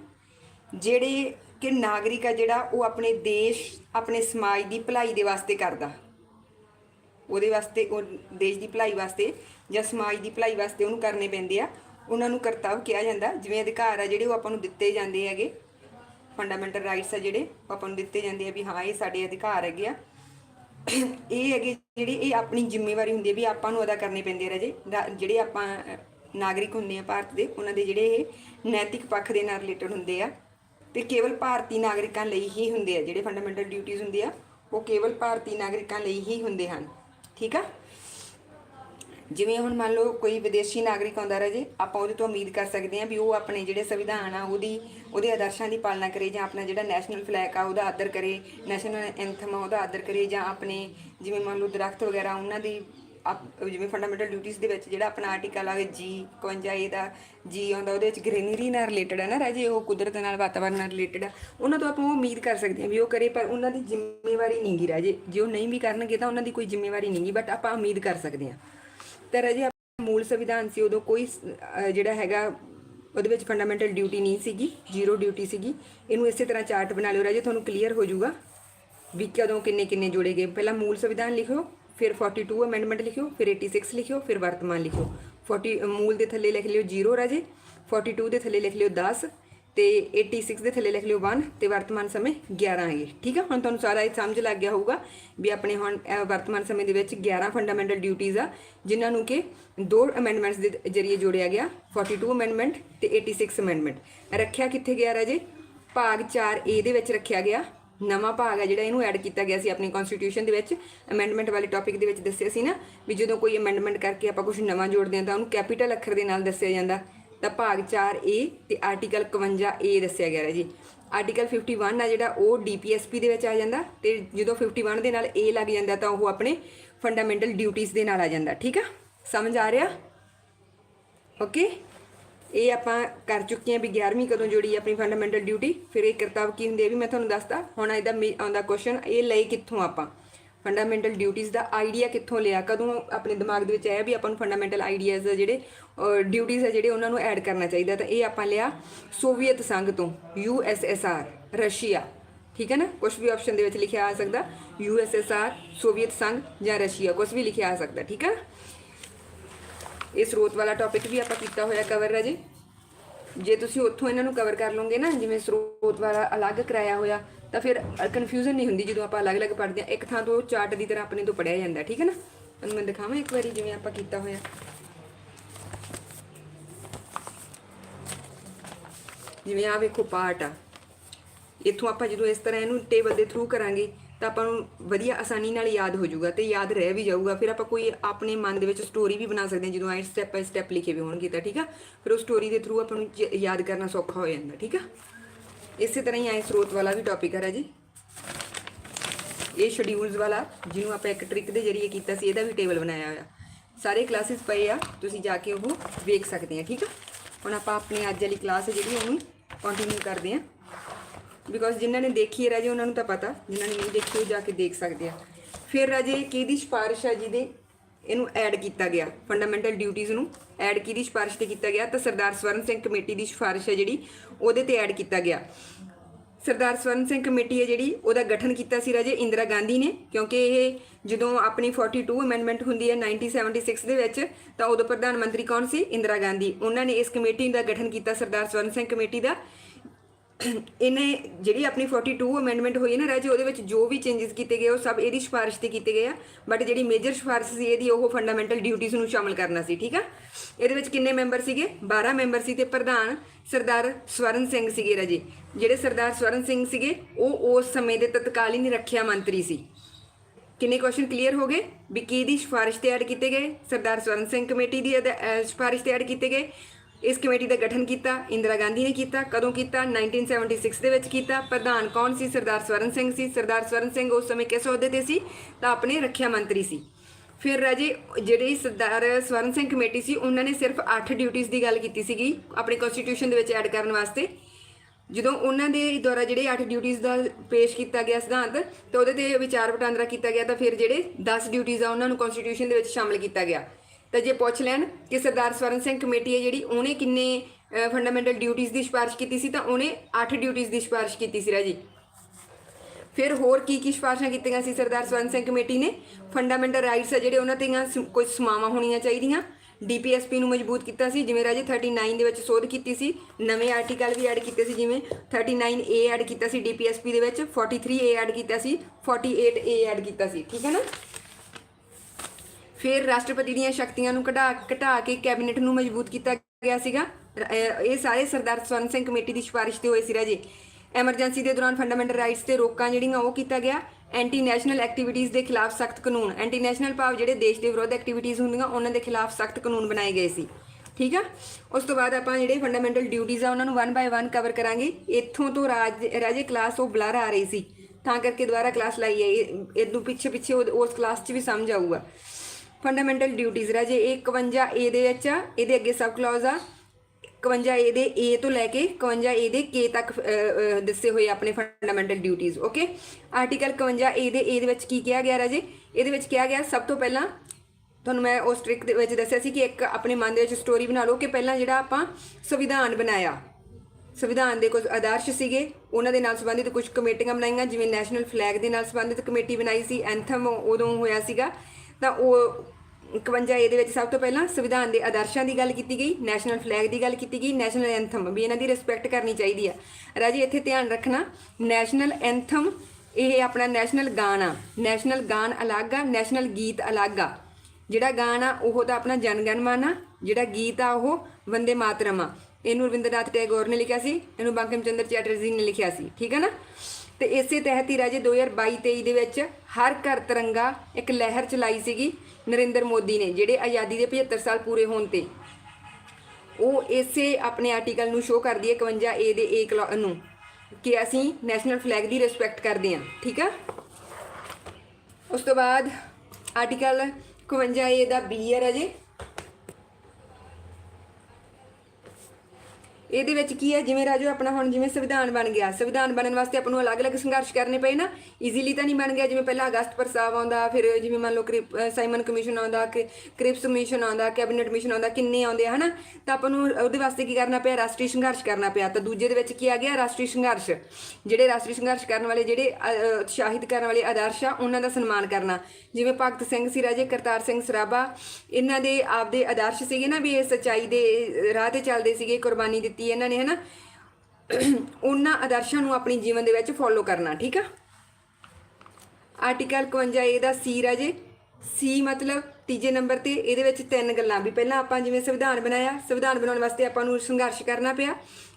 ਜਿਹੜੇ ਕਿ ਨਾਗਰਿਕ ਆ ਜਿਹੜਾ ਉਹ ਆਪਣੇ ਦੇਸ਼, ਆਪਣੇ ਸਮਾਜ ਦੀ ਭਲਾਈ ਦੇ ਵਾਸਤੇ ਕਰਦਾ। ਉਹਦੇ ਵਾਸਤੇ, ਉਹ ਦੇਸ਼ ਦੀ ਭਲਾਈ ਵਾਸਤੇ ਜਾਂ ਸਮਾਜ ਦੀ ਭਲਾਈ ਵਾਸਤੇ ਉਹਨੂੰ ਕਰਨੇ ਪੈਂਦੇ ਆ। ਉਹਨਾਂ ਨੂੰ ਕਰਤੱਵ ਕਿਹਾ ਜਾਂਦਾ, ਜਿਵੇਂ ਅਧਿਕਾਰ ਆ ਜਿਹੜੇ ਉਹ ਆਪਾਂ ਨੂੰ ਦਿੱਤੇ ਜਾਂਦੇ ਹੈਗੇ। ਫੰਡਾਮੈਂਟਲ ਰਾਈਟਸ ਆ ਜਿਹੜੇ, ਉਹ ਆਪਾਂ ਨੂੰ ਦਿੱਤੇ ਜਾਂਦੇ ਆ ਵੀ ਹਾਂ, ਇਹ ਸਾਡੇ ਅਧਿਕਾਰ ਹੈਗੇ ਆ। ਇਹ ਹੈਗੇ ਜਿਹੜੇ, ਇਹ ਆਪਣੀ ਜ਼ਿੰਮੇਵਾਰੀ ਹੁੰਦੀ ਹੈ ਵੀ ਆਪਾਂ ਨੂੰ ਅਦਾ ਕਰਨੇ ਪੈਂਦੇ ਆ ਰਾਜੇ, ਰਾ- ਜਿਹੜੇ ਆਪਾਂ ਨਾਗਰਿਕ ਹੁੰਦੇ ਆ ਭਾਰਤ ਦੇ, ਉਹਨਾਂ ਦੇ ਜਿਹੜੇ ਇਹ ਨੈਤਿਕ ਪੱਖ ਦੇ ਨਾਲ ਰਿਲੇਟਡ ਹੁੰਦੇ ਆ। ਤੇ ਕੇਵਲ ਭਾਰਤੀ ਨਾਗਰਿਕਾਂ ਲਈ ਹੀ ਹੁੰਦੇ ਆ, ਜਿਹੜੇ ਫੰਡਾਮੈਂਟਲ ਡਿਊਟੀਆਂ ਆ, ਉਹ ਕੇਵਲ ਭਾਰਤੀ ਨਾਗਰਿਕਾਂ ਲਈ ਹੀ ਹੁੰਦੇ ਹਨ। ਠੀਕ ਆ? ਜਿਵੇਂ ਹੁਣ ਮੰਨ ਲਓ ਕੋਈ ਵਿਦੇਸ਼ੀ ਨਾਗਰਿਕ ਆਉਂਦਾ ਰਹੇ, ਆਪਾਂ ਉਹਦੇ ਤੋਂ ਉਮੀਦ ਕਰ ਸਕਦੇ ਹਾਂ ਵੀ ਉਹ ਆਪਣੇ ਜਿਹੜੇ ਸੰਵਿਧਾਨ ਆ, ਉਹਦੀ, ਉਹਦੇ ਆਦਰਸ਼ਾਂ ਦੀ ਪਾਲਣਾ ਕਰੇ ਜਾਂ ਆਪਣਾ ਜਿਹੜਾ ਨੈਸ਼ਨਲ ਫਲੈਗ ਆ, ਉਹਦਾ ਆਦਰ ਕਰੇ ਨੈਸ਼ਨਲ ਐਂਥਮ ਆ, ਉਹਦਾ ਆਦਰ ਕਰੇ ਜਾਂ ਆਪਣੇ ਜਿਵੇਂ ਮੰਨ ਲਓ ਦਰਖਤ ਵਗੈਰਾ, ਉਹਨਾਂ ਦੀ ਆਪ- ਜਿਵੇਂ ਫੰਡਾਮੈਂਟਲ ਡਿਊਟੀਆਂ ਦੇ ਵਿੱਚ ਜਿਹੜਾ ਆਪਣਾ ਆਰਟੀਕਲ ਆ ਜੀ 51 ਏ ਦਾ ਜੀ ਆਉਂਦਾ, ਉਹਦੇ ਵਿੱਚ ਗ੍ਰੀਨਰੀ ਨਾਲ ਰਿਲੇਟਡ ਹੈ ਨਾ ਰਾਜੇ, ਉਹ ਕੁਦਰਤ ਨਾਲ ਵਾਤਾਵਰਨ ਨਾਲ ਰਿਲੇਟਡ ਆ। ਉਹਨਾਂ ਤੋਂ ਆਪਾਂ ਉਹ ਉਮੀਦ ਕਰ ਸਕਦੇ ਹਾਂ ਵੀ ਉਹ ਕਰੇ, ਪਰ ਉਹਨਾਂ ਦੀ ਜ਼ਿੰਮੇਵਾਰੀ ਨਹੀਂ ਗੀ ਰਾਜੇ। ਜੇ ਉਹ ਨਹੀਂ ਵੀ ਕਰਨਗੇ ਤਾਂ ਉਹਨਾਂ ਦੀ ਕੋਈ ਜ਼ਿੰਮੇਵਾਰੀ ਨਹੀਂ ਗੀ ਬਟ ਆਪਾਂ ਉਮੀਦ ਕਰ ਸਕਦੇ ਹਾਂ। ਤਾਂ ਰਾਜੇ, ਆਪਣਾ ਮੂਲ ਸੰਵਿਧਾਨ ਸੀ, ਉਦੋਂ ਕੋਈ ਸ- ਅਹ ਜਿਹੜਾ ਹੈਗਾ, ਉਹਦੇ ਵਿੱਚ ਫੰਡਾਮੈਂਟਲ ਡਿਊਟੀ ਨਹੀਂ ਸੀਗੀ ਜ਼ੀਰੋ ਡਿਊਟੀ ਸੀਗੀ। ਇਹਨੂੰ ਇਸੇ ਤਰ੍ਹਾਂ ਚਾਰਟ ਬਣਾ ਲਿਓ ਰਾਜੇ, ਤੁਹਾਨੂੰ ਕਲੀਅਰ ਹੋ ਜਾਊਗਾ ਵੀ ਕਦੋਂ ਕਿੰਨੇ ਕਿੰਨੇ ਜੋੜੇ ਗਏ। ਪਹਿਲਾਂ ਮੂਲ ਸੰਵਿਧਾਨ ਲਿਖੋ ਫਿਰ 42 ਅਮੈਂਡਮੈਂਟ ਲਿਖਿਓ, ਫਿਰ 86 ਲਿਖਿਓ, ਫਿਰ ਵਰਤਮਾਨ ਲਿਖਿਓ। 40 ਮੂਲ ਦੇ ਥੱਲੇ ਲਿਖ ਲਿਓ 0 ਰਾਜੇ 42 ਦੇ ਥੱਲੇ ਲਿਖ ਲਿਓ 10 ਤੇ 86 ਦੇ ਥੱਲੇ ਲਿਖ ਲਿਓ 1 ਤੇ ਵਰਤਮਾਨ ਸਮੇਂ 11 ਹੈਗੇ। ਠੀਕ ਆ? ਹੁਣ ਤੁਹਾਨੂੰ ਸਾਰਾ ਇਹ ਸਮਝ ਲੱਗ ਗਿਆ ਹੋਊਗਾ ਵੀ ਆਪਣੇ ਹੁਣ ਵਰਤਮਾਨ ਸਮੇਂ ਦੇ ਵਿੱਚ 11 ਫੰਡਾਮੈਂਟਲ ਡਿਊਟੀਆਂ ਆ, ਜਿਨ੍ਹਾਂ ਨੂੰ ਕਿ ਦੋ ਅਮੈਂਡਮੈਂਟਸ ਦੇ ਜ਼ਰੀਏ ਜੋੜਿਆ ਗਿਆ 42 ਅਮੈਂਡਮੈਂਟ ਤੇ 86 ਅਮੈਂਡਮੈਂਟ ਰੱਖਿਆ ਕਿੱਥੇ ਗਿਆ ਰਾਜੇ? ਭਾਗ 4 ਏ ਦੇ ਵਿੱਚ ਰੱਖਿਆ ਗਿਆ। ਨਵਾਂ ਭਾਗ ਹੈ ਜਿਹੜਾ ਇਹਨੂੰ ਐਡ ਕੀਤਾ ਗਿਆ ਸੀ ਆਪਣੀ ਕਨਸਟੀਟਿਊਸ਼ਨ ਦੇ ਵਿੱਚ। ਅਮੈਂਡਮੈਂਟ ਵਾਲੇ ਟੌਪਿਕ ਦੇ ਵਿੱਚ ਦੱਸਿਆ ਸੀ ਨਾ ਵੀ ਜਦੋਂ ਕੋਈ ਅਮੈਂਡਮੈਂਟ ਕਰਕੇ ਆਪਾਂ ਕੁਝ ਨਵਾਂ ਜੋੜਦੇ ਹਾਂ ਤਾਂ ਉਹਨੂੰ ਕੈਪੀਟਲ ਅੱਖਰ ਦੇ ਨਾਲ ਦੱਸਿਆ ਜਾਂਦਾ। ਤਾਂ ਭਾਗ 4A ਤੇ ਆਰਟੀਕਲ 51A ਦੱਸਿਆ ਗਿਆ ਹੈ ਜੀ। ਆਰਟੀਕਲ 51 ਆ ਜਿਹੜਾ ਉਹ ਡੀਪੀਐਸਪੀ ਦੇ ਵਿੱਚ ਆ ਜਾਂਦਾ ਤੇ ਜਦੋਂ 51 ਦੇ ਨਾਲ A ਲੱਗ ਜਾਂਦਾ ਤਾਂ ਉਹ ਆਪਣੇ ਫੰਡਾਮੈਂਟਲ ਡਿਊਟੀਆਂ ਦੇ ਨਾਲ ਆ ਜਾਂਦਾ। ਠੀਕ ਆ? ਸਮਝ ਆ ਰਿਹਾ? ਓਕੇ ਇਹ ਆਪਾਂ ਕਰ ਚੁੱਕੇ ਹਾਂ ਵੀ 11ਵੀਂ ਕਦੋਂ ਜੁੜੀ ਹੈ ਆਪਣੀ ਫੰਡਾਮੈਂਟਲ ਡਿਊਟੀ ਫਿਰ ਇਹ ਕਰਤੱਵ ਕੀ ਹੁੰਦੀ ਹੈ ਵੀ ਮੈਂ ਤੁਹਾਨੂੰ ਦੱਸਦਾ, ਹੁਣ ਇਹਦਾ ਮੇ- ਆਉਂਦਾ ਕੁਐਸਚਨ ਇਹ ਲਈ ਕਿੱਥੋਂ ਆਪਾਂ? ਫੰਡਾਮੈਂਟਲ ਡਿਊਟੀਆਂ ਦਾ ਆਈਡੀਆ ਕਿੱਥੋਂ ਲਿਆ? ਕਦੋਂ ਆਪਣੇ ਦਿਮਾਗ ਦੇ ਵਿੱਚ ਆਇਆ ਵੀ ਆਪਾਂ ਨੂੰ ਫੰਡਾਮੈਂਟਲ ਆਈਡੀਆਜ਼ ਜਿਹੜੇ ਡਿਊਟੀਆਂ ਹੈ ਜਿਹੜੇ ਉਹਨਾਂ ਨੂੰ ਐਡ ਕਰਨਾ ਚਾਹੀਦਾ? ਤਾਂ ਇਹ ਆਪਾਂ ਲਿਆ ਸੋਵੀਅਤ ਸੰਘ ਤੋਂ ਯੂਐਸਐਸਆਰ ਰਸ਼ੀਆ। ਠੀਕ ਹੈ ਨਾ? ਕੁਝ ਵੀ ਆਪਸ਼ਨ ਦੇ ਵਿੱਚ ਲਿਖਿਆ ਆ ਸਕਦਾ ਯੂਐਸਐਸਆਰ ਸੋਵੀਅਤ ਸੰਘ ਜਾਂ ਰਸ਼ੀਆ ਕੁਝ ਵੀ ਲਿਖਿਆ ਆ ਸਕਦਾ, ਠੀਕ ਹੈ ਇਹ ਸਰੋਤ ਵਾਲਾ ਟੌਪਿਕ ਵੀ ਆਪਾਂ ਕੀਤਾ ਹੋਇਆ ਕਵਰ ਰਾਜੇ। ਜੇ ਤੁਸੀਂ ਉੱਥੋਂ ਇਹਨਾਂ ਨੂੰ ਕਵਰ ਕਰ ਲਓਗੇ ਨਾ, ਜਿਵੇਂ ਸਰੋਤ ਵਾਲਾ ਅਲੱਗ ਕਰਾਇਆ ਹੋਇਆ, ਤਾਂ ਫਿਰ ਕਨਫਿਊਜ਼ਨ ਨਹੀਂ ਹੁੰਦੀ ਜਦੋਂ ਆਪਾਂ ਅਲੱਗ-ਅਲੱਗ ਪੜ੍ਹਦੇ ਹਾਂ। ਇੱਕ ਥਾਂ ਤੋਂ ਚਾਰਟ ਦੀ ਤਰ੍ਹਾਂ ਆਪਣੇ ਤੋਂ ਪੜਿਆ ਜਾਂਦਾ, ਠੀਕ ਹੈ ਨਾ? ਤੁਹਾਨੂੰ ਮੈਂ ਦਿਖਾਵਾਂ ਇੱਕ ਵਾਰੀ ਜਿਵੇਂ ਆਪਾਂ ਕੀਤਾ ਹੋਇਆ। ਜਿਵੇਂ ਆ ਵੇਖੋ ਪਾਰਟ ਆ। ਇੱਥੋਂ ਆਪਾਂ ਜਦੋਂ ਇਸ ਤਰ੍ਹਾਂ ਇਹਨੂੰ ਟੇਬਲ ਦੇ ਥਰੂ ਕਰਾਂਗੇ ਤਾਂ ਆਪਾਂ ਨੂੰ ਵਧੀਆ ਆਸਾਨੀ ਨਾਲ ਯਾਦ ਹੋ ਜਾਊਗਾ ਤੇ ਯਾਦ ਰਹਿ ਵੀ ਜਾਊਗਾ। ਫਿਰ ਆਪਾਂ ਕੋਈ ਆਪਣੇ ਮਨ ਦੇ ਵਿੱਚ ਸਟੋਰੀ ਵੀ ਬਣਾ ਸਕਦੇ ਹਾਂ, ਜਦੋਂ ਐ ਸਟੈਪ ਬਾਈ ਸਟੈਪ ਲਿਖੇ ਵੀ ਹੋਣਗੇ ਤਾਂ, ਠੀਕ ਆ? ਫਿਰ ਉਹ ਸਟੋਰੀ ਦੇ ਥਰੂ ਆਪਾਂ ਨੂੰ ਜ- ਯਾਦ ਕਰਨਾ ਸੌਖਾ ਹੋ ਜਾਂਦਾ, ਠੀਕ ਆ? ਇਸੇ ਤਰ੍ਹਾਂ ਹੀ ਆਏ ਸਰੋਤ ਵਾਲਾ ਵੀ ਟੌਪਿਕ ਹੈ ਜੀ ਇਹ ਸ਼ਡਿਊਲਸ ਵਾਲਾ, ਜਿਹਨੂੰ ਆਪਾਂ ਇੱਕ ਟ੍ਰਿਕ ਦੇ ਜ਼ਰੀਏ ਕੀਤਾ ਸੀ, ਇਹਦਾ ਵੀ ਟੇਬਲ ਬਣਾਇਆ ਹੋਇਆ। ਸਾਰੇ ਕਲਾਸਿਸ ਪਏ ਆ, ਤੁਸੀਂ ਜਾ ਕੇ ਉਹ ਵੇਖ ਸਕਦੇ ਆ, ਠੀਕ ਆ? ਹੁਣ ਆਪਾਂ ਆਪਣੀ ਅੱਜ ਵਾਲੀ ਕਲਾਸ ਜਿਹੜੀ, ਉਹਨੂੰ ਕੰਟੀਨਿਊ ਕਰਦੇ ਆ। ਬਿਕੋਜ਼ ਜਿਨ੍ਹਾਂ ਨੇ ਦੇਖੀ ਹੈ ਰਾਜੇ, ਉਹਨਾਂ ਨੂੰ ਤਾਂ ਪਤਾ। ਜਿਨ੍ਹਾਂ ਨੇ ਨਹੀਂ ਦੇਖੀ, ਉਹ ਜਾ ਕੇ ਦੇਖ ਸਕਦੇ ਆ। ਫਿਰ ਰਾਜੇ, ਕਿਹਦੀ ਸਿਫਾਰਿਸ਼ ਹੈ ਜਿਹਦੇ? ਇਹਨੂੰ ਐਡ ਕੀਤਾ ਗਿਆ। ਫੰਡਾਮੈਂਟਲ ਡਿਊਟੀਆਂ ਨੂੰ ਐਡ ਕਿਹਦੀ ਸਿਫਾਰਿਸ਼ ਤੇ ਕੀਤਾ ਗਿਆ? ਤਾਂ ਸਰਦਾਰ ਸਵਰਨ ਸਿੰਘ ਕਮੇਟੀ ਦੀ ਸਿਫਾਰਿਸ਼ ਹੈ ਜਿਹੜੀ, ਉਹਦੇ ਤੇ ਐਡ ਕੀਤਾ ਗਿਆ। ਸਰਦਾਰ ਸਵਰਨ ਸਿੰਘ ਕਮੇਟੀ ਹੈ ਜਿਹੜੀ, ਉਹਦਾ ਗਠਨ ਕੀਤਾ ਸੀ ਰਾਜੇ ਇੰਦਰਾ ਗਾਂਧੀ ਨੇ। ਕਿਉਂਕਿ ਇਹ ਜਦੋਂ ਆਪਣੀ 42 ਅਮੈਂਡਮੈਂਟ ਹੁੰਦੀ ਹੈ 1976 ਦੇ ਵਿੱਚ, ਤਾਂ ਉਦੋਂ ਪ੍ਰਧਾਨ ਮੰਤਰੀ ਕੌਣ ਸੀ? ਇੰਦਰਾ ਗਾਂਧੀ। ਉਹਨਾਂ ਨੇ ਇਸ ਕਮੇਟੀ ਦਾ ਗਠਨ ਕੀਤਾ ਸਰਦਾਰ ਸਵਰਨ ਸਿੰਘ ਕਮੇਟੀ ਦਾ। ਇਹਨੇ ਜਿਹੜੀ ਆਪਣੀ 42 ਅਮੈਂਡਮੈਂਟ ਹੋਈ ਹੈ ਨਾ ਰਾਜੇ, ਉਹਦੇ ਵਿੱਚ ਜੋ ਵੀ ਚੇਂਜਸ ਕੀਤੇ ਗਏ ਉਹ ਸਭ ਇਹਦੀ ਸਿਫਾਰਿਸ਼ ਤੇ ਕੀਤੇ ਗਏ ਆ। ਬਟ ਜਿਹੜੀ ਮੇਜਰ ਸਿਫਾਰਿਸ਼ ਸੀ, ਇਹਦੀ ਉਹ ਫੰਡਾਮੈਂਟਲ ਡਿਊਟੀਆਂ ਨੂੰ ਸ਼ਾਮਲ ਕਰਨਾ ਸੀ, ਠੀਕ ਆ? ਇਹਦੇ ਵਿੱਚ ਕਿੰਨੇ ਮੈਂਬਰ ਸੀਗੇ? 12 ਮੈਂਬਰ ਸੀ ਤੇ ਪ੍ਰਧਾਨ ਸਰਦਾਰ ਸਵਰਨ ਸਿੰਘ ਸੀਗੇ ਰਾਜੇ। ਜਿਹੜੇ ਸਰਦਾਰ ਸਵਰਨ ਸਿੰਘ ਸੀਗੇ, ਉਹ ਉਸ ਸਮੇਂ ਦੇ ਤਤਕਾਲੀਨ ਰੱਖਿਆ ਮੰਤਰੀ ਸੀ। ਕਿੰਨੇ ਕੁਐਸਚਨ ਕਲੀਅਰ ਹੋ ਗਏ? ਵੀ ਕੀ ਦੀ ਸਿਫਾਰਿਸ਼ ਤੇ ਐਡ ਕੀਤੇ ਗਏ? ਸਰਦਾਰ ਸਵਰਨ ਸਿੰਘ ਕਮੇਟੀ ਦੀ ਅਦ- ਅਹ ਸਿਫਾਰਿਸ਼ ਤੇ ਐਡ ਕੀਤੇ ਗਏ। ਇਸ ਕਮੇਟੀ ਦਾ ਗਠਨ ਕੀਤਾ, ਇੰਦਰਾ ਗਾਂਧੀ ਨੇ ਕੀਤਾ, ਕਦੋਂ ਕੀਤਾ 1976 ਦੇ ਵਿੱਚ ਕੀਤਾ, ਪ੍ਰਧਾਨ ਕੌਣ ਸੀ? ਸਰਦਾਰ ਸਵਰਨ ਸਿੰਘ ਸੀ। ਸਰਦਾਰ ਸਵਰਨ ਸਿੰਘ ਉਸ ਸਮੇਂ ਕਿਸ ਅਹੁਦੇ ਤੇ ਸੀ? ਤਾਂ ਆਪਣੇ ਰੱਖਿਆ ਮੰਤਰੀ ਸੀ। ਫਿਰ ਰਾਜੇ ਜਿਹੜੀ ਸਰਦਾਰ ਸਵਰਨ ਸਿੰਘ ਕਮੇਟੀ ਸੀ, ਉਹਨਾਂ ਨੇ ਸਿਰਫ 8 ਡਿਊਟੀਆਂ ਦੀ ਗੱਲ ਕੀਤੀ ਸੀਗੀ ਆਪਣੇ ਕਨਸਟੀਟਿਊਸ਼ਨ ਦੇ ਵਿੱਚ ਐਡ ਕਰਨ ਵਾਸਤੇ। ਜਦੋਂ ਉਹਨਾਂ ਦੇ ਦੁਆਰਾ ਜਿਹੜੇ 8 ਡਿਊਟੀਆਂ ਦਾ ਪੇਸ਼ ਕੀਤਾ ਗਿਆ ਸਿਧਾਂਤ, ਤਾਂ ਉਹਦੇ ਤੇ ਵਿਚਾਰ ਵਟਾਂਦਰਾ ਕੀਤਾ ਗਿਆ, ਤਾਂ ਫਿਰ ਜਿਹੜੇ 10 ਡਿਊਟੀਆਂ ਆ, ਉਹਨਾਂ ਨੂੰ ਕਨਸਟੀਟਿਊਸ਼ਨ ਦੇ ਵਿੱਚ ਸ਼ਾਮਲ ਕੀਤਾ ਗਿਆ। ਤਾਂ ਜੇ ਪੁੱਛ ਲੈਣ ਕਿ ਸਰਦਾਰ ਸਵਰਨ ਸਿੰਘ ਕਮੇਟੀ ਹੈ ਜਿਹੜੀ, ਉਹਨੇ ਕਿੰਨੇ ਫੰਡਾਮੈਂਟਲ ਡਿਊਟੀਆਂ ਦੀ ਸਿਫਾਰਿਸ਼ ਕੀਤੀ ਸੀ, ਤਾਂ ਉਹਨੇ 8 ਡਿਊਟੀਆਂ ਦੀ ਸਿਫਾਰਿਸ਼ ਕੀਤੀ ਸੀ ਰਾਜੀ। ਫਿਰ ਹੋਰ ਕੀ ਕੀ ਸਿਫਾਰਿਸ਼ਾਂ ਕੀਤੀਆਂ ਸੀ ਸਰਦਾਰ ਸਵਰਨ ਸਿੰਘ ਕਮੇਟੀ ਨੇ? ਫੰਡਾਮੈਂਟਲ ਰਾਈਟਸ ਆ ਜਿਹੜੇ ਉਹਨਾਂ ਤੇ ਕੁਝ ਸਮਾਵਾਂ ਹੋਣੀਆਂ ਚਾਹੀਦੀਆਂ। ਡੀਪੀਐਸਪੀ ਨੂੰ ਮਜ਼ਬੂਤ ਕੀਤਾ ਸੀ, ਜਿਵੇਂ ਰਾਜੇ 39 ਦੇ ਵਿੱਚ ਸੋਧ ਕੀਤੀ ਸੀ, ਨਵੇਂ ਆਰਟੀਕਲ ਵੀ ਐਡ ਕੀਤੇ ਸੀ, ਜਿਵੇਂ 39A ਐਡ ਕੀਤਾ ਸੀ ਡੀਪੀਐਸਪੀ ਦੇ ਵਿੱਚ 43A ਐਡ ਕੀਤਾ ਸੀ 48A ਐਡ ਕੀਤਾ ਸੀ, ਠੀਕ ਹੈ ਨਾ? ਫਿਰ ਰਾਸ਼ਟਰਪਤੀ ਦੀਆਂ ਸ਼ਕਤੀਆਂ ਨੂੰ ਘਟਾ ਘਟਾ ਕੇ ਕੈਬਨਿਟ ਨੂੰ ਮਜ਼ਬੂਤ ਕੀਤਾ ਗਿਆ ਸੀਗਾ। ਇਹ ਸਾਰੇ ਸਰਦਾਰ ਸਵਰਨ ਸਿੰਘ ਕਮੇਟੀ ਦੀ ਸਿਫਾਰਿਸ਼ ਤੇ ਹੋਏ ਸੀ ਰਾਜੇ। ਐਮਰਜੈਂਸੀ ਦੇ ਦੌਰਾਨ ਫੰਡਾਮੈਂਟਲ ਰਾਈਟਸ ਤੇ ਰੋਕਾਂ ਜਿਹੜੀਆਂ ਉਹ ਕੀਤਾ ਗਿਆ। ਐਂਟੀ ਨੈਸ਼ਨਲ ਐਕਟੀਵਿਟੀਜ਼ ਦੇ ਖਿਲਾਫ ਸਖਤ ਕਾਨੂੰਨ। ਐਂਟੀ ਨੈਸ਼ਨਲ ਭਾਵ ਜਿਹੜੇ ਦੇਸ਼ ਦੇ ਵਿਰੋਧ ਐਕਟੀਵਿਟੀਜ਼ ਹੁੰਦੀਆਂ, ਉਹਨਾਂ ਦੇ ਖਿਲਾਫ ਸਖਤ ਕਾਨੂੰਨ ਬਣਾਏ ਗਏ ਸੀ। ਠੀਕ ਆ? ਉਸ ਤੋਂ ਬਾਅਦ ਆਪਾਂ ਜਿਹੜੇ ਫੰਡਾਮੈਂਟਲ ਡਿਊਟੀਆਂ ਆ, ਉਹਨਾਂ ਨੂੰ ਵਨ ਬਾਏ ਵਨ ਕਵਰ ਕਰਾਂਗੇ। ਇੱਥੋਂ ਤੋਂ ਰਾਜ, ਰਾਜੇ ਕਲਾਸ ਉਹ ਬਲਰ ਆ ਰਹੀ ਸੀ। ਤਾਂ ਕਰਕੇ ਦੁਬਾਰਾ ਕਲਾਸ ਲਾਈ ਹੈ। ਇਹ ਇਦੋਂ ਪਿੱਛੇ ਪਿੱਛੇ ਉਹ- ਉਸ ਕਲਾਸ 'ਚ ਵੀ ਸਮਝ ਆਊਗਾ। ਫੰਡਾਮੈਂਟਲ ਡਿਊਟੀਜ਼ ਰਾਜੇ ਇਹ 51 ਏ ਦੇ ਵਿੱਚ ਆ, ਇਹਦੇ ਅੱਗੇ ਸਬ ਕਲੌਜ਼ ਆ। 51 ਏ ਦੇ ਏ ਤੋਂ ਲੈ ਕੇ 51 ਏ ਦੇ ਕੇ ਤੱਕ ਦੱਸੇ ਹੋਏ ਆਪਣੇ fundamental duties okay article 51 A ਦੇ ਏ ਦੇ ਵਿੱਚ ਕੀ ਕਿਹਾ ਗਿਆ ਰਾਜੇ ਇਹਦੇ ਵਿੱਚ ਕਿਹਾ ਗਿਆ ਸਭ ਤੋਂ ਪਹਿਲਾਂ, ਤੁਹਾਨੂੰ ਮੈਂ ਉਸ ਟ੍ਰਿਕ ਦੇ ਵਿੱਚ ਦੱਸਿਆ ਸੀ ਕਿ ਇੱਕ ਆਪਣੇ ਮਨ ਦੇ ਵਿੱਚ ਸਟੋਰੀ ਬਣਾ ਲਓ ਕਿ ਪਹਿਲਾਂ ਜਿਹੜਾ ਆਪਾਂ ਸੰਵਿਧਾਨ ਬਣਾਇਆ। ਸੰਵਿਧਾਨ ਦੇ ਕੁਝ ਆਦਰਸ਼ ਸੀਗੇ, ਉਹਨਾਂ ਦੇ ਨਾਲ ਸੰਬੰਧਿਤ ਕੁਝ ਕਮੇਟੀਆਂ ਬਣਾਈਆਂ, ਜਿਵੇਂ ਨੈਸ਼ਨਲ ਫਲੈਗ ਦੇ ਨਾਲ ਸੰਬੰਧਿਤ ਕਮੇਟੀ ਬਣਾਈ ਸੀ, ਐਂਥਮ ਉਦੋਂ ਹੋਇਆ ਸੀਗਾ। ਤਾਂ ਉਹ 51 ਇਹਦੇ ਵਿੱਚ ਸਭ ਤੋਂ ਪਹਿਲਾਂ ਸੰਵਿਧਾਨ ਦੇ ਆਦਰਸ਼ਾਂ ਦੀ ਗੱਲ ਕੀਤੀ ਗਈ ਨੈਸ਼ਨਲ ਫਲੈਗ ਦੀ ਗੱਲ ਕੀਤੀ ਗਈ ਨੈਸ਼ਨਲ ਐਂਥਮ ਵੀ ਇਹਨਾਂ ਦੀ ਰਿਸਪੈਕਟ ਕਰਨੀ ਚਾਹੀਦੀ ਆ। ਰਾਜੀ, ਇੱਥੇ ਧਿਆਨ ਰੱਖਣਾ ਨੈਸ਼ਨਲ ਐਂਥਮ ਇਹ ਆਪਣਾ ਨੈਸ਼ਨਲ ਗਾਣ ਆ। ਨੈਸ਼ਨਲ ਗਾਣ ਅਲੱਗ ਆ ਨੈਸ਼ਨਲ ਗੀਤ ਅਲੱਗ ਆ। ਜਿਹੜਾ ਗਾਣ ਆ, ਉਹ ਤਾਂ ਆਪਣਾ ਜਨ ਗਣ ਆ, ਜਿਹੜਾ ਗੀਤ ਆ, ਉਹ ਵੰਦੇ ਮਾਤਰਮ ਆ। ਇਹਨੂੰ ਰਵਿੰਦਰਨਾਥ ਟੈਗੋਰ ਨੇ ਲਿਖਿਆ ਸੀ, ਇਹਨੂੰ ਬੰਕਿਮ ਚੰਦਰ ਚੈਟਰਜੀ ਨੇ ਲਿਖਿਆ ਸੀ, ਠੀਕ ਹੈ ਨਾ? ਤੇ ਇਸੇ ਤਹਿਤ ਹੀ ਰਾਜੇ 2022-23 ਦੇ ਵਿੱਚ ਹਰ ਘਰ ਤਿਰੰਗਾ ਇੱਕ ਲਹਿਰ ਚਲਾਈ ਸੀਗੀ ਨਰਿੰਦਰ ਮੋਦੀ ਨੇ, ਜਿਹੜੇ ਆਜ਼ਾਦੀ ਦੇ 75 ਸਾਲ ਪੂਰੇ ਹੋਣ ਤੇ। ਉਹ ਇਸੇ ਆਪਣੇ ਆਰਟੀਕਲ ਨੂੰ ਸ਼ੋਅ ਕਰਦੀ ਹੈ 51 ਏ ਦੇ ਏ ਕਲੌ ਨੂੰ, ਕਿ ਅਸੀਂ ਨੈਸ਼ਨਲ ਫਲੈਗ ਦੀ ਰਿਸਪੈਕਟ ਕਰਦੇ ਹਾਂ, ਠੀਕ ਆ? ਉਸ ਤੋਂ ਬਾਅਦ ਆਰਟੀਕਲ 51 ਏ ਦਾ ਬੀ ਹੈ ਰਾਜੇ। ਇਹਦੇ ਵਿੱਚ ਕੀ ਹੈ? ਜਿਵੇਂ ਰਾਜੋ, ਆਪਣਾ ਹੁਣ ਜਿਵੇਂ ਸੰਵਿਧਾਨ ਬਣ ਗਿਆ। ਸੰਵਿਧਾਨ ਬਣਨ ਵਾਸਤੇ ਆਪਾਂ ਨੂੰ ਅਲੱਗ-ਅਲੱਗ ਸੰਘਰਸ਼ ਕਰਨੇ ਪਏ ਨਾ। ਈਜ਼ੀਲੀ ਤਾਂ ਨਹੀਂ ਬਣ ਗਿਆ। ਜਿਵੇਂ ਪਹਿਲਾਂ ਅਗਸਤ ਪ੍ਰਸਤਾਵ ਆਉਂਦਾ, ਫਿਰ ਜਿਵੇਂ ਮੰਨ ਲਓ ਕ੍ਰਿਪ- ਸਾਈਮਨ ਕਮਿਸ਼ਨ ਆਉਂਦਾ, ਕਿ ਕ੍ਰਿਪਸ ਕਮਿਸ਼ਨ ਆਉਂਦਾ ਕੈਬਨਿਟ ਕਮਿਸ਼ਨ ਆਉਂਦਾ, ਕਿੰਨੇ ਆਉਂਦੇ ਆ, ਹਨਾ? ਤਾਂ ਆਪਾਂ ਨੂੰ ਉਹਦੇ ਵਾਸਤੇ ਕੀ ਕਰਨਾ ਪਿਆ? ਰਾਸ਼ਟਰੀ ਸੰਘਰਸ਼ ਕਰਨਾ ਪਿਆ। ਤਾਂ ਦੂਜੇ ਦੇ ਵਿੱਚ ਕੀ ਆ ਗਿਆ? ਰਾਸ਼ਟਰੀ ਸੰਘਰਸ਼। ਜਿਹੜੇ ਰਾਸ਼ਟਰੀ ਸੰਘਰਸ਼ ਕਰਨ ਵਾਲੇ, ਜਿਹੜੇ ਉਤਸ਼ਾਹਿਤ ਕਰਨ ਵਾਲੇ ਆਦਰਸ਼ ਆ, ਉਹਨਾਂ ਦਾ ਸਨਮਾਨ ਕਰਨਾ। ਜਿਵੇਂ ਭਗਤ ਸਿੰਘ ਸੀ ਰਾਜੇ, ਕਰਤਾਰ ਸਿੰਘ ਸਰਾਭਾ, ਇਹਨਾਂ ਦੇ ਆਪਦੇ ਆਦਰਸ਼ ਸੀਗੇ ਨਾ ਵੀ ਇਹ ਸੱਚਾਈ ਦੇ ਰਾਹ ਤੇ ਚੱਲਦੇ ਸੀਗੇ, ਕੁਰਬਾਨੀ ਦਿੱਤੀ ਇਹਨਾਂ ਨੇ, ਹਨਾ? ਉਹਨਾਂ ਆਦਰਸ਼ਾਂ ਨੂੰ ਆਪਣੀ ਜੀਵਨ ਦੇ ਵਿੱਚ ਫੋਲੋ ਕਰਨਾ, ਠੀਕ ਆ? ਆਰਟੀਕਲ 51 ਏ ਦਾ ਸੀ ਰਾਜੇ ਸੀ ਮਤਲਬ ਤੀਜੇ ਨੰਬਰ ਤੇ ਇਹਦੇ ਵਿੱਚ ਤਿੰਨ ਗੱਲਾਂ ਵੀ। ਪਹਿਲਾਂ ਆਪਾਂ ਜਿਵੇਂ ਸੰਵਿਧਾਨ ਬਣਾਇਆ, ਸੰਵਿਧਾਨ ਬਣਾਉਣ ਵਾਸਤੇ ਆਪਾਂ ਨੂੰ ਸੰਘਰਸ਼ ਕਰਨਾ ਪਿਆ।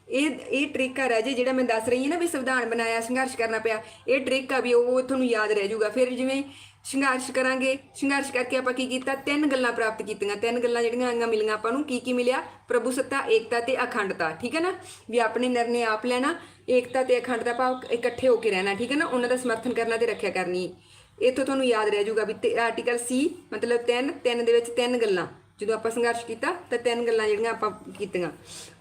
ਇਹ ਇਹ ਟ੍ਰਿਕ ਆ ਰਾਜੇ ਜਿਹੜਾ ਮੈਂ ਦੱਸ ਰਹੀ ਹਾਂ ਨਾ ਵੀ ਸੰਵਿਧਾਨ ਬਣਾਇਆ, ਸੰਘਰਸ਼ ਕਰਨਾ ਪਿਆ, ਇਹ ਟ੍ਰਿਕ ਆ ਵੀ ਉਹ ਤੁਹਾਨੂੰ ਯਾਦ ਰਹਿ ਜਾਊਗਾ। ਫਿਰ ਜਿਵੇਂ ਸੰਘਰਸ਼ ਕਰਾਂਗੇ। ਸੰਘਰਸ਼ ਕਰਕੇ ਆਪਾਂ ਕੀ ਕੀਤਾ? ਤਿੰਨ ਗੱਲਾਂ ਪ੍ਰਾਪਤ ਕੀਤੀਆਂ। ਤਿੰਨ ਗੱਲਾਂ ਜਿਹੜੀਆਂ ਆਈਆਂ ਮਿਲੀਆਂ ਆਪਾਂ ਨੂੰ। ਕੀ ਕੀ ਮਿਲਿਆ? ਪ੍ਰਭੂ ਸੱਤਾ, ਏਕਤਾ ਤੇ ਅਖੰਡਤਾ। ਠੀਕ ਹੈ ਨਾ? ਵੀ ਆਪਣੇ ਨਿਰਣੇ ਆਪ ਲੈਣਾ, ਏਕਤਾ ਤੇ ਅਖੰਡਤਾ ਭਾਵ ਇਕੱਠੇ ਹੋ ਕੇ ਰਹਿਣਾ। ਠੀਕ ਹੈ ਨਾ? ਉਹਨਾਂ ਦਾ ਸਮਰਥਨ ਕਰਨਾ ਤੇ ਰੱਖਿਆ ਕਰਨੀ। ਇੱਥੋਂ ਤੁਹਾਨੂੰ ਯਾਦ ਰਹਿ ਜਾਊਗਾ ਵੀ ਆਰਟੀਕਲ ਸੀ ਮਤਲਬ ਤਿੰਨ ਤਿੰਨ ਦੇ ਵਿੱਚ ਤਿੰਨ ਗੱਲਾਂ। ਜਦੋਂ ਆਪਾਂ ਸੰਘਰਸ਼ ਕੀਤਾ ਤਾਂ ਤਿੰਨ ਗੱਲਾਂ ਜਿਹੜੀਆਂ ਆਪਾਂ ਕੀਤੀਆਂ।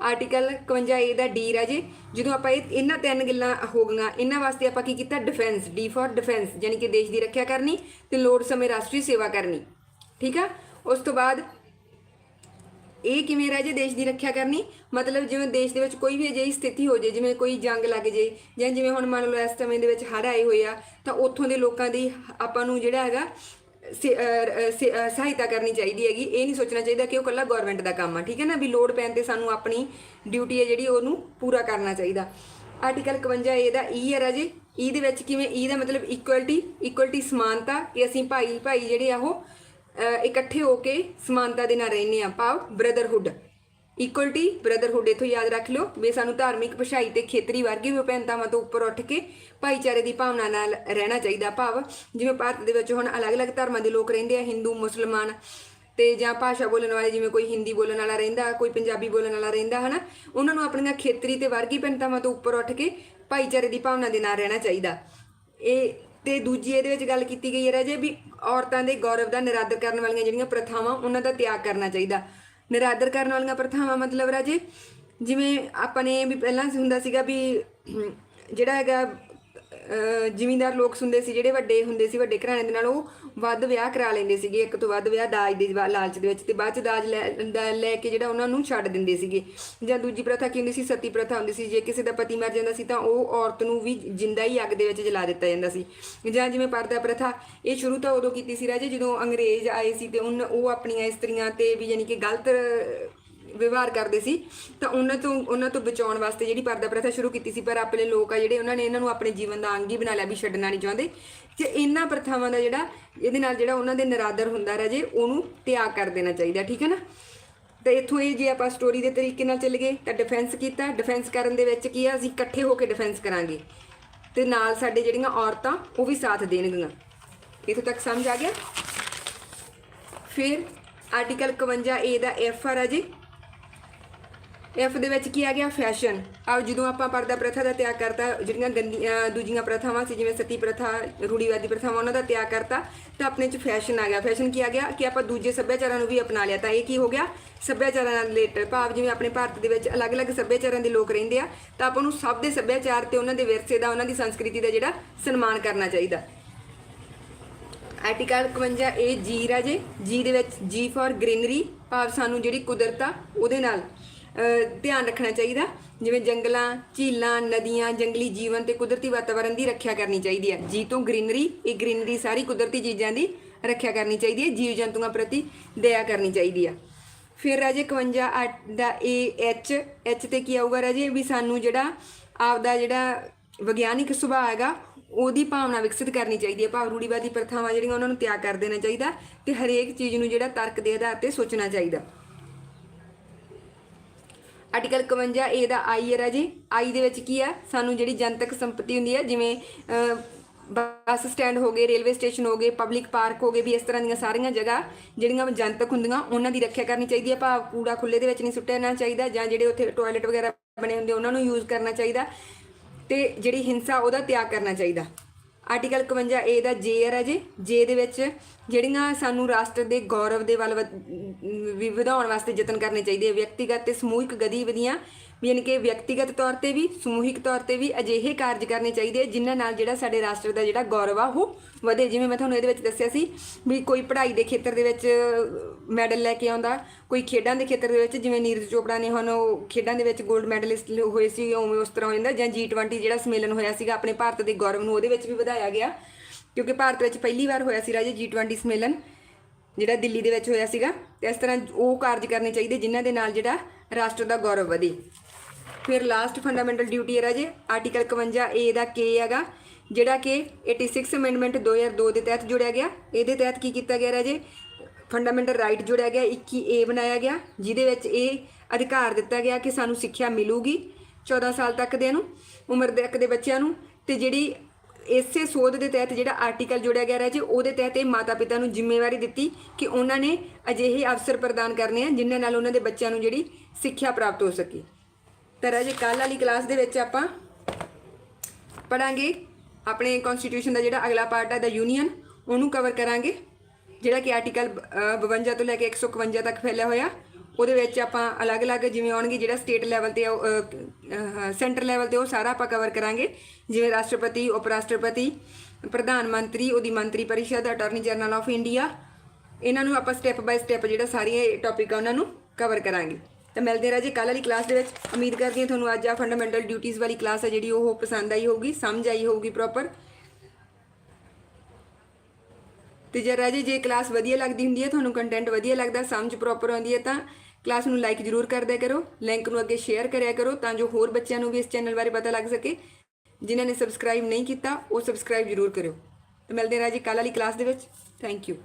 ਆਰਟੀਕਲ 51 ਏ ਦਾ ਡੀ ਰਾਜੇ ਜਦੋਂ ਆਪਾਂ ਇਹ ਇਹਨਾਂ ਤਿੰਨ ਗੱਲਾਂ ਹੋ ਗਈਆਂ, ਇਹਨਾਂ ਵਾਸਤੇ ਆਪਾਂ ਕੀ ਕੀਤਾ? ਡਿਫੈਂਸ ਡੀ ਫॉर ਡਿਫੈਂਸ ਯਾਨੀ ਕਿ ਦੇਸ਼ ਦੀ ਰੱਖਿਆ ਕਰਨੀ ਤੇ ਲੋੜ ਸਮੇਂ ਰਾਸ਼ਟਰੀ ਸੇਵਾ ਕਰਨੀ। ਠੀਕ ਆ? ਉਸ ਤੋਂ ਬਾਅਦ ਇਹ ਕਿਵੇਂ ਰਹਿ ਜੇ ਦੇਸ਼ ਦੀ ਰੱਖਿਆ ਕਰਨੀ? ਮਤਲਬ ਜਿਵੇਂ ਦੇਸ਼ ਦੇ ਵਿੱਚ ਕੋਈ ਵੀ ਅਜਿਹੀ ਸਥਿਤੀ ਹੋ ਜੇ, ਜਿਵੇਂ ਕੋਈ ਜੰਗ ਲੱਗ ਜੇ, ਜਾਂ ਜਿਵੇਂ ਹੁਣ ਮੰਨ ਲਓ ਇਸ ਸਮੇਂ ਦੇ ਵਿੱਚ ਹੜ੍ਹ ਆਏ ਹੋਏ ਆ, ਤਾਂ ਉੱਥੋਂ ਦੇ ਲੋਕਾਂ ਦੀ ਆਪਾਂ ਨੂੰ ਜਿਹੜਾ ਹੈਗਾ ਸਹਾਇਤਾ ਕਰਨੀ ਚਾਹੀਦੀ ਹੈਗੀ। ਇਹ ਨਹੀਂ ਸੋਚਣਾ ਚਾਹੀਦਾ ਕਿ ਉਹ ਕੱਲਾ ਗਵਰਨਮੈਂਟ ਦਾ ਕੰਮ ਆ, ਠੀਕ ਹੈ ਨਾ? ਵੀ ਲੋੜ ਪੈਣ ਤੇ ਸਾਨੂੰ ਆਪਣੀ ਡਿਊਟੀ ਹੈ ਜਿਹੜੀ ਉਹਨੂੰ ਪੂਰਾ ਕਰਨਾ ਚਾਹੀਦਾ। ਆਰਟੀਕਲ 51 ਏ ਦਾ ਈ ਹੈ ਰਾਜੇ। ਈ ਦੇ ਵਿੱਚ ਕਿਵੇਂ? ਈ ਦਾ ਮਤਲਬ ਇਕੁਅਲਿਟੀ ਇਕੁਅਲਿਟੀ ਸਮਾਨਤਾ ਕਿ ਅਸੀਂ ਭਾਈ ਭਾਈ ਜਿਹੜੇ ਆ ਉਹ ਇਕੱਠੇ ਹੋ ਕੇ ਸਮਾਨਤਾ ਦੇ ਨਾਲ ਰਹਿੰਦੇ ਆ ਭਾਵ ਬ੍ਰਦਰਹੁੱਡ ਇਕੁਅਲਟੀ ਬ੍ਰਦਰਹੁੱਡ ਇਥੋਂ ਯਾਦ ਰੱਖ ਲਿਓ ਵੀ ਸਾਨੂੰ ਧਾਰਮਿਕ ਭਾਸ਼ਾਈ ਤੇ ਖੇਤਰੀ ਵਰਗੀ ਵਿਭਿੰਨਤਾਵਾਂ ਤੋਂ ਉੱਪਰ ਉੱਠ ਕੇ ਭਾਈਚਾਰੇ ਦੀ ਭਾਵਨਾ ਨਾਲ ਰਹਿਣਾ ਚਾਹੀਦਾ ਭਾਵ। ਜਿਵੇਂ ਭਾਰਤ ਦੇ ਵਿੱਚ ਹੁਣ ਅਲੱਗ-ਅਲੱਗ ਧਰਮਾਂ ਦੇ ਲੋਕ ਰਹਿੰਦੇ ਆ, ਹਿੰਦੂ, ਮੁਸਲਮਾਨ ਤੇ ਜਾਂ ਭਾਸ਼ਾ ਬੋਲਣ ਵਾਲੇ ਜਿਵੇਂ ਕੋਈ ਹਿੰਦੀ ਬੋਲਣ ਵਾਲਾ ਰਹਿੰਦਾ, ਕੋਈ ਪੰਜਾਬੀ ਬੋਲਣ ਵਾਲਾ ਰਹਿੰਦਾ, ਹਨਾ? ਉਹਨਾਂ ਨੂੰ ਆਪਣੀਆਂ ਖੇਤਰੀ ਤੇ ਵਰਗੀ ਭਿੰਨਤਾਵਾਂ ਤੋਂ ਉੱਪਰ ਉੱਠ ਕੇ ਭਾਈਚਾਰੇ ਦੀ ਭਾਵਨਾ ਦੇ ਨਾਲ ਰਹਿਣਾ ਚਾਹੀਦਾ। ਇਹ ਤੇ ਦੂਜੀ ਇਹਦੇ ਵਿੱਚ ਗੱਲ ਕੀਤੀ ਗਈ ਹੈ ਰਾਜੇ ਵੀ ਔਰਤਾਂ ਦੇ ਗੌਰਵ ਦਾ ਨਿਰਾਦਰ ਕਰਨ ਵਾਲੀਆਂ ਜਿਹੜੀਆਂ ਪ੍ਰਥਾਵਾਂ, ਉਹਨਾਂ ਦਾ ਤਿਆਗ ਕਰਨਾ ਚਾਹੀਦਾ। ਨਿਰਾਦਰ ਕਰਨ ਵਾਲੀਆਂ ਪ੍ਰਥਾਵਾਂ, ਮਤਲਬ ਰਾਜੇ, ਜਿਵੇਂ ਆਪਾਂ ਨੇ ਵੀ ਪਹਿਲਾਂ ਹੁੰਦਾ ਸੀਗਾ ਵੀ ਜਿਹੜਾ ਹੈਗਾ ਜ਼ਿਮੀਂਦਾਰ ਲੋਕ ਹੁੰਦੇ ਸੀ, ਜਿਹੜੇ ਵੱਡੇ ਹੁੰਦੇ ਸੀ, ਵੱਡੇ ਘਰਾਣੇ ਦੇ ਨਾਲ ਉਹ ਵੱਧ ਵਿਆਹ ਕਰਾ ਲੈਂਦੇ ਸੀਗੇ, ਇੱਕ ਤੋਂ ਵੱਧ ਵਿਆਹ ਦਾਜ ਦੇ ਲਾਲਚ ਦੇ ਵਿੱਚ ਤੇ ਬਾਅਦ ਚ ਦਾਜ ਲੈ, ਦਾ- ਲੈ ਕੇ ਜਿਹੜਾ ਉਹਨਾਂ ਨੂੰ ਛੱਡ ਦਿੰਦੇ ਸੀਗੇ। ਜਾਂ ਦੂਜੀ ਪ੍ਰਥਾ ਕੀ ਹੁੰਦੀ ਸੀ? ਸਤੀ ਪ੍ਰਥਾ ਹੁੰਦੀ ਸੀ। ਜੇ ਕਿਸੇ ਦਾ ਪਤੀ ਮਰ ਜਾਂਦਾ ਸੀ ਤਾਂ ਉਹ ਔਰਤ ਨੂੰ ਵੀ ਜਿੰਦਾ ਹੀ ਅੱਗ ਦੇ ਵਿੱਚ ਜਲਾ ਦਿੱਤਾ ਜਾਂਦਾ ਸੀ। ਜਾਂ ਜਿਵੇਂ ਪਰਦਾ ਪ੍ਰਥਾ, ਇਹ ਸ਼ੁਰੂ ਤੋਂ ਉਦੋਂ ਕੀਤੀ ਸੀ ਰਾਜੇ, ਜਦੋਂ ਅੰਗਰੇਜ਼ ਆਏ ਸੀ ਤੇ ਉਨ, ਉਹ ਆਪਣੀਆਂ ਇਸਤਰੀਆਂ ਤੇ ਵੀ ਯਾਨੀ ਕਿ ਗਲਤ ਵਿਵਹਾਰ ਕਰਦੇ ਸੀ, ਤਾਂ ਉਹਨਾਂ ਤੋਂ ਉਹਨਾਂ ਤੋਂ ਬਚਾਉਣ ਵਾਸਤੇ ਜਿਹੜੀ ਪਰਦਾ ਪ੍ਰਥਾ ਸ਼ੁਰੂ ਕੀਤੀ ਸੀ, ਪਰ ਆਪਣੇ ਲੋਕ ਆ ਜਿਹੜੇ, ਉਹਨਾਂ ਨੇ ਇਹਨਾਂ ਨੂੰ ਆਪਣੇ ਜੀਵਨ ਦਾ ਅੰਗ ਹੀ ਬਣਾ ਲਿਆ ਵੀ ਛੱਡਣਾ ਨਹੀਂ ਚਾਹੁੰਦੇ। ਤੇ ਇਹਨਾਂ ਪ੍ਰਥਾਵਾਂ ਦਾ ਜਿਹੜਾ, ਇਹਦੇ ਨਾਲ ਜਿਹੜਾ ਉਹਨਾਂ ਦੇ ਨਿਰਾਦਰ ਹੁੰਦਾ ਰਾਜੇ ਉਹਨੂੰ ਤਿਆਗ ਕਰ ਦੇਣਾ ਚਾਹੀਦਾ, ਠੀਕ ਹੈ ਨਾ? ਤੇ ਇੱਥੋਂ ਇਹ ਜੇ ਆਪਾਂ ਸਟੋਰੀ ਦੇ ਤਰੀਕੇ ਨਾਲ ਚੱਲ ਗਏ, ਤਾਂ ਡਿਫੈਂਸ ਕੀਤਾ। ਡਿਫੈਂਸ ਕਰਨ ਦੇ ਵਿੱਚ ਕੀ ਆ, ਅਸੀਂ ਇਕੱਠੇ ਹੋ ਕੇ ਡਿਫੈਂਸ ਕਰਾਂਗੇ। ਤੇ ਨਾਲ ਸਾਡੇ ਜਿਹੜੀਆਂ ਔਰਤਾਂ, ਉਹ ਵੀ ਸਾਥ ਦੇਣਗੀਆਂ। ਇੱਥੋਂ ਤੱਕ ਸਮਝ ਆ ਗਿਆ? ਫਿਰ ਆਰਟੀਕਲ 51 ਏ ਦਾ ਐਫ ਆਰ ਆ ਜੀ ਐਫ ਦੇ ਵਿੱਚ ਕੀ ਆ ਗਿਆ? ਫੈਸ਼ਨ ਆ ਜਦੋਂ ਆਪਾਂ ਪਰਦਾ ਪ੍ਰਥਾ ਦਾ ਤਿਆਗ ਕਰਤਾ, ਜਿਹੜੀਆਂ ਗੰਦੀਆਂ ਦੂਜੀਆਂ ਪ੍ਰਥਾਵਾਂ ਸੀ, ਜਿਵੇਂ ਸਤੀ ਪ੍ਰਥਾ, ਰੂੜੀਵਾਦੀ ਪ੍ਰਥਾਵਾਂ, ਉਹਨਾਂ ਦਾ ਤਿਆਗ ਕਰਤਾ, ਤਾਂ ਆਪਣੇ ਚ ਫੈਸ਼ਨ ਆ ਗਿਆ। ਫੈਸ਼ਨ ਕੀ ਆ ਗਿਆ? ਕਿ ਆਪਾਂ ਦੂਜੇ ਸੱਭਿਆਚਾਰਾਂ ਨੂੰ ਵੀ ਅਪਣਾ ਲਿਆ। ਤਾਂ ਇਹ ਕੀ ਹੋ ਗਿਆ? ਸੱਭਿਆਚਾਰਾਂ ਨਾਲ ਰਿਲੇਟਡ ਭਾਵ, ਜਿਵੇਂ ਆਪਣੇ ਭਾਰਤ ਦੇ ਵਿੱਚ ਅਲੱਗ-ਅਲੱਗ ਸੱਭਿਆਚਾਰਾਂ ਦੇ ਲੋਕ ਰਹਿੰਦੇ ਆ, ਤਾਂ ਆਪਾਂ ਨੂੰ ਸਭ ਦੇ ਸੱਭਿਆਚਾਰ ਤੇ ਉਹਨਾਂ ਦੇ ਵਿਰਸੇ ਦਾ, ਉਹਨਾਂ ਦੀ ਸੰਸਕ੍ਰਿਤੀ ਦਾ ਜਿਹੜਾ ਸਨਮਾਨ ਕਰਨਾ ਚਾਹੀਦਾ। ਆਰਟੀਕਲ 51 ਇਹ ਜੀ ਰਾਜੇ ਜੀ। ਦੇ ਵਿੱਚ ਜੀ ਫॉर ਗ੍ਰੀਨਰੀ ਭਾਵ ਸਾਨੂੰ ਜਿਹੜੀ ਕੁਦਰਤ ਆ, ਉਹਦੇ ਨਾਲ ਧਿਆਨ ਰੱਖਣਾ ਚਾਹੀਦਾ। ਜਿਵੇਂ ਜੰਗਲਾਂ, ਝੀਲਾਂ, ਨਦੀਆਂ, ਜੰਗਲੀ ਜੀਵਨ ਤੇ ਕੁਦਰਤੀ ਵਾਤਾਵਰਣ ਦੀ ਰੱਖਿਆ ਕਰਨੀ ਚਾਹੀਦੀ ਹੈ। ਜੀ ਤੋਂ ਗ੍ਰੀਨਰੀ ਇਹ ਗ੍ਰੀਨਰੀ ਸਾਰੀ ਕੁਦਰਤੀ ਚੀਜ਼ਾਂ ਦੀ ਰੱਖਿਆ ਕਰਨੀ ਚਾਹੀਦੀ ਹੈ। ਜੀਵ ਜੰਤੂਆਂ ਪ੍ਰਤੀ ਦਇਆ ਕਰਨੀ ਚਾਹੀਦੀ ਆ ਫਿਰ ਰਾਜੇ 51 ਅੱਠ ਦਾ ਏ ਐਚ ਐਚ ਤੇ ਕੀ ਆਊਗਾ ਰਾਜੇ? ਵੀ ਸਾਨੂੰ ਜਿਹੜਾ ਆਪਦਾ ਜਿਹੜਾ ਵਿਗਿਆਨਿਕ ਸੁਭਾਅ ਹੈਗਾ, ਉਹਦੀ ਭਾਵਨਾ ਵਿਕਸਿਤ ਕਰਨੀ ਚਾਹੀਦੀ ਹੈ। ਭਾਵ ਰੂੜੀਵਾਦੀ ਪ੍ਰਥਾਵਾਂ ਜਿਹੜੀਆਂ ਉਹਨਾਂ ਨੂੰ ਤਿਆਗ ਕਰ ਦੇਣਾ ਚਾਹੀਦਾ ਤੇ ਹਰੇਕ ਚੀਜ਼ ਨੂੰ ਜਿਹੜਾ ਤਰਕ ਦੇ ਆਧਾਰ ਤੇ ਸੋਚਣਾ ਚਾਹੀਦਾ। ਆਰਟੀਕਲ 51 ਏ ਦਾ ਆਈ ਹੈ ਰਾਜੇ। ਆਈ ਦੇ ਵਿੱਚ ਕੀ ਆ ਸਾਨੂੰ ਜਿਹੜੀ ਜਨਤਕ ਸੰਪਤੀ ਹੁੰਦੀ ਹੈ ਜਿਵੇਂ ਅਹ, ਬੱਸ ਸਟੈਂਡ ਹੋ ਗਏ ਰੇਲਵੇ ਸਟੇਸ਼ਨ ਹੋ ਗਏ ਪਬਲਿਕ ਪਾਰਕ ਹੋ ਗਏ ਵੀ ਇਸ ਤਰ੍ਹਾਂ ਦੀਆਂ ਸਾਰੀਆਂ ਜਗ੍ਹਾ ਜਿਹੜੀਆਂ ਜਨਤਕ ਹੁੰਦੀਆਂ ਉਹਨਾਂ ਦੀ ਰੱਖਿਆ ਕਰਨੀ ਚਾਹੀਦੀ ਹੈ। ਭਾਵ ਕੂੜਾ ਖੁੱਲੇ ਦੇ ਵਿੱਚ ਨਹੀਂ ਸੁੱਟਣਾ ਚਾਹੀਦਾ ਜਾਂ ਜਿਹੜੇ ਉੱਥੇ ਟਾਇਲਟ ਵਗੈਰਾ ਬਣੇ ਹੁੰਦੇ ਉਹਨਾਂ ਨੂੰ ਯੂਜ਼ ਕਰਨਾ ਚਾਹੀਦਾ। ਤੇ ਜਿਹੜੀ ਹਿੰਸਾ ਉਹਦਾ ਤਿਆਗ ਕਰਨਾ ਚਾਹੀਦਾ। ਆਰਟੀਕਲ 51 ਏ ਦਾ ਜੇ ਹੈ ਰਾਜੇ। ਜੇ ਦੇ ਵਿੱਚ ਜਿਹੜੀਆਂ ਸਾਨੂੰ ਰਾਸ਼ਟਰ ਦੇ ਗੌਰਵ ਦੇ ਵੱਲ ਵਧ- ਵੀ ਵਧਾਉਣ ਵਾਸਤੇ ਯਤਨ ਕਰਨੇ ਚਾਹੀਦੇ ਵਿਅਕਤੀਗਤ ਤੇ ਸਮੂਹਿਕ ਗਤੀਵਿਧੀਆਂ ਯਾਨੀ ਕਿ ਵਿਅਕਤੀਗਤ ਤੌਰ ਤੇ ਵੀ, ਸਮੂਹਿਕ ਤੌਰ ਤੇ ਵੀ ਅਜਿਹੇ ਕਾਰਜ ਕਰਨੇ ਚਾਹੀਦੇ ਆ, ਜਿਨ੍ਹਾਂ ਨਾਲ ਜਿਹੜਾ ਸਾਡੇ ਰਾਸ਼ਟਰ ਦਾ ਜਿਹੜਾ ਗੌਰਵ ਆ, ਉਹ ਵਧੇ। ਜਿਵੇਂ ਮੈਂ ਤੁਹਾਨੂੰ ਇਹਦੇ ਵਿੱਚ ਦੱਸਿਆ ਸੀ ਵੀ ਕੋਈ ਪੜ੍ਹਾਈ ਦੇ ਖੇਤਰ ਦੇ ਵਿੱਚ ਮੈਡਲ ਲੈ ਕੇ ਆਉਂਦਾ, ਕੋਈ ਖੇਡਾਂ ਦੇ ਖੇਤਰ ਦੇ ਵਿੱਚ, ਜਿਵੇਂ ਨੀਰਜ ਚੋਪੜਾ ਨੇ ਹੁਣ ਉਹ ਖੇਡਾਂ ਦੇ ਵਿੱਚ 골ਡ ਮੈਡਲਿਸਟ ਹੋਏ ਸੀ ਉਵੇਂ ਉਸ ਤਰ੍ਹਾਂ ਹੋ ਜਾਂਦਾ। ਜਾਂ G20 ਜਿਹੜਾ ਸੰਮੇਲਨ ਹੋਇਆ ਸੀਗਾ, ਆਪਣੇ ਭਾਰਤ ਦੇ ਗੌਰਵ ਨੂੰ, ਉਹਦੇ ਵਿੱਚ ਵੀ ਵਧਾਇਆ ਗਿਆ, ਕਿਉਂਕਿ ਭਾਰਤ ਵਿੱਚ ਪਹਿਲੀ ਵਾਰ ਹੋਇਆ ਸੀ ਰਾਜੇ G20 ਸੰਮੇਲਨ, ਜਿਹੜਾ ਦਿੱਲੀ ਦੇ ਵਿੱਚ ਹੋਇਆ ਸੀਗਾ। ਤੇ ਇਸ ਤਰ੍ਹਾਂ ਉਹ ਕਾਰਜ ਕਰਨੇ ਚਾਹੀਦੇ, ਜਿਨ੍ਹਾਂ ਦੇ ਨਾਲ ਜਿਹੜਾ ਰਾਸ਼ਟਰ ਦਾ ਗੌਰਵ ਵਧੇ। ਫਿਰ ਲਾਸਟ ਫੰਡਾਮੈਂਟਲ ਡਿਊਟੀ ਹੈ ਰਾਜੇ ਆਰਟੀਕਲ 51 ਏ ਦਾ ਕੇ ਹੈਗਾ, ਜਿਹੜਾ ਕਿ 86 ਅਮੈਂਡਮੈਂਟ 2002 ਦੇ ਤਹਿਤ ਜੁੜਿਆ ਗਿਆ। ਇਹਦੇ ਤਹਿਤ ਕੀ ਕੀਤਾ ਗਿਆ ਰਾਜੇ? ਫੰਡਾਮੈਂਟਲ ਰਾਈਟ ਜੁੜਿਆ ਗਿਆ 21 ਏ ਬਣਾਇਆ ਗਿਆ, ਜਿਹਦੇ ਵਿੱਚ ਇਹ ਅਧਿਕਾਰ ਦਿੱਤਾ ਗਿਆ ਕਿ ਸਾਨੂੰ ਸਿੱਖਿਆ ਮਿਲੂਗੀ 14 ਸਾਲ ਤੱਕ ਦੇ ਨੂੰ ਉਮਰ ਦੇ ਤੱਕ ਦੇ ਬੱਚਿਆਂ ਨੂੰ, ਤੇ ਜਿਹੜੀ ਇਸੇ ਸੋਧ ਦੇ ਤਹਿਤ ਜਿਹੜਾ ਆਰਟੀਕਲ ਜੋੜਿਆ ਗਿਆ ਰਾਜੇ, ਉਹਦੇ ਤਹਿਤ ਇਹ ਮਾਤਾ-ਪਿਤਾ ਨੂੰ ਜ਼ਿੰਮੇਵਾਰੀ ਦਿੱਤੀ ਕਿ ਉਹਨਾਂ ਨੇ ਅਜਿਹੇ ਅਵਸਰ ਪ੍ਰਦਾਨ ਕਰਨੇ ਆ, ਜਿਨ੍ਹਾਂ ਨਾਲ ਉਹਨਾਂ ਦੇ ਬੱਚਿਆਂ ਨੂੰ ਜਿਹੜੀ ਸਿੱਖਿਆ ਪ੍ਰਾਪਤ ਹੋ ਸਕੇ। ਤਾਂ ਰਾਜੇ ਕੱਲ੍ਹ ਵਾਲੀ ਕਲਾਸ ਦੇ ਵਿੱਚ ਆਪਾਂ ਪੜਾਂਗੇ ਆਪਣੇ ਕਨਸਟੀਟਿਊਸ਼ਨ ਦਾ ਜਿਹੜਾ ਅਗਲਾ ਪਾਰਟ ਹੈ ਦਾ ਯੂਨੀਅਨ ਉਹਨੂੰ ਕਵਰ ਕਰਾਂਗੇ, ਜਿਹੜਾ ਕਿ ਆਰਟੀਕਲ 52 ਤੋਂ ਲੈ ਕੇ 151 ਤੱਕ ਫੈਲਿਆ ਹੋਇਆ। ਉਹਦੇ ਵਿੱਚ ਆਪਾਂ ਅਲੱਗ-ਅਲੱਗ ਜਿਵੇਂ ਆਉਣਗੇ ਜਿਹੜਾ ਸਟੇਟ ਲੈਵਲ ਤੇ ਸੈਂਟਰ ਲੈਵਲ ਤੇ ਉਹ ਸਾਰਾ ਆਪਾਂ ਕਵਰ ਕਰਾਂਗੇ। ਜਿਵੇਂ ਰਾਸ਼ਟਰਪਤੀ ਉਪ ਰਾਸ਼ਟਰਪਤੀ ਪ੍ਰਧਾਨ ਮੰਤਰੀ, ਉਹਦੀ ਮੰਤਰੀ ਪਰਿਸ਼ਦ ਅਟਾਰਨੀ ਜਨਰਲ ਆਫ ਇੰਡੀਆ ਇਹਨਾਂ ਨੂੰ ਆਪਾਂ ਸਟੈਪ ਬਾਈ ਸਟੈਪ ਜਿਹੜਾ ਸਾਰੀਆਂ ਟੌਪਿਕ ਆ, ਉਹਨਾਂ ਨੂੰ ਕਵਰ ਕਰਾਂਗੇ। ਤਾਂ ਮਿਲਦੇ ਰਾਜੇ ਕੱਲ੍ਹ ਵਾਲੀ ਕਲਾਸ ਦੇ ਵਿੱਚ। ਉਮੀਦ ਕਰਦੀ ਹਾਂ ਤੁਹਾਨੂੰ ਅੱਜ ਆ ਫੰਡਾਮੈਂਟਲ ਡਿਊਟੀਆਂ ਵਾਲੀ ਕਲਾਸ ਹੈ ਜਿਹੜੀ ਉਹ ਪਸੰਦ ਆਈ ਹੋਊਗੀ, ਸਮਝ ਆਈ ਹੋਊਗੀ ਪ੍ਰੋਪਰ ਤੇ ਜੇ ਰਾਜੇ, ਜੇ ਕਲਾਸ ਵਧੀਆ ਲੱਗਦੀ ਹੁੰਦੀ ਹੈ, ਤੁਹਾਨੂੰ ਕੰਟੈਂਟ ਵਧੀਆ ਲੱਗਦਾ, ਸਮਝ ਪ੍ਰੋਪਰ ਆਉਂਦੀ ਹੈ, ਤਾਂ ਕਲਾਸ ਨੂੰ ਲਾਈਕ ਜ਼ਰੂਰ ਕਰਦਿਆ ਕਰੋ। ਲਿੰਕ ਨੂੰ ਅੱਗੇ ਸ਼ੇਅਰ ਕਰਿਆ ਕਰੋ, ਤਾਂ ਜੋ ਹੋਰ ਬੱਚਿਆਂ ਨੂੰ ਵੀ ਇਸ ਚੈਨਲ ਬਾਰੇ ਪਤਾ ਲੱਗ ਸਕੇ। ਜਿਨ੍ਹਾਂ ਨੇ ਸਬਸਕ੍ਰਾਈਬ ਨਹੀਂ ਕੀਤਾ, ਉਹ ਸਬਸਕ੍ਰਾਈਬ ਜ਼ਰੂਰ ਕਰਿਓ। ਤੇ ਮਿਲਦੇ ਹਾਂ ਰਾਜੇ, ਕੱਲ੍ਹ ਵਾਲੀ ਕਲਾਸ ਦੇ ਵਿੱਚ। Thank you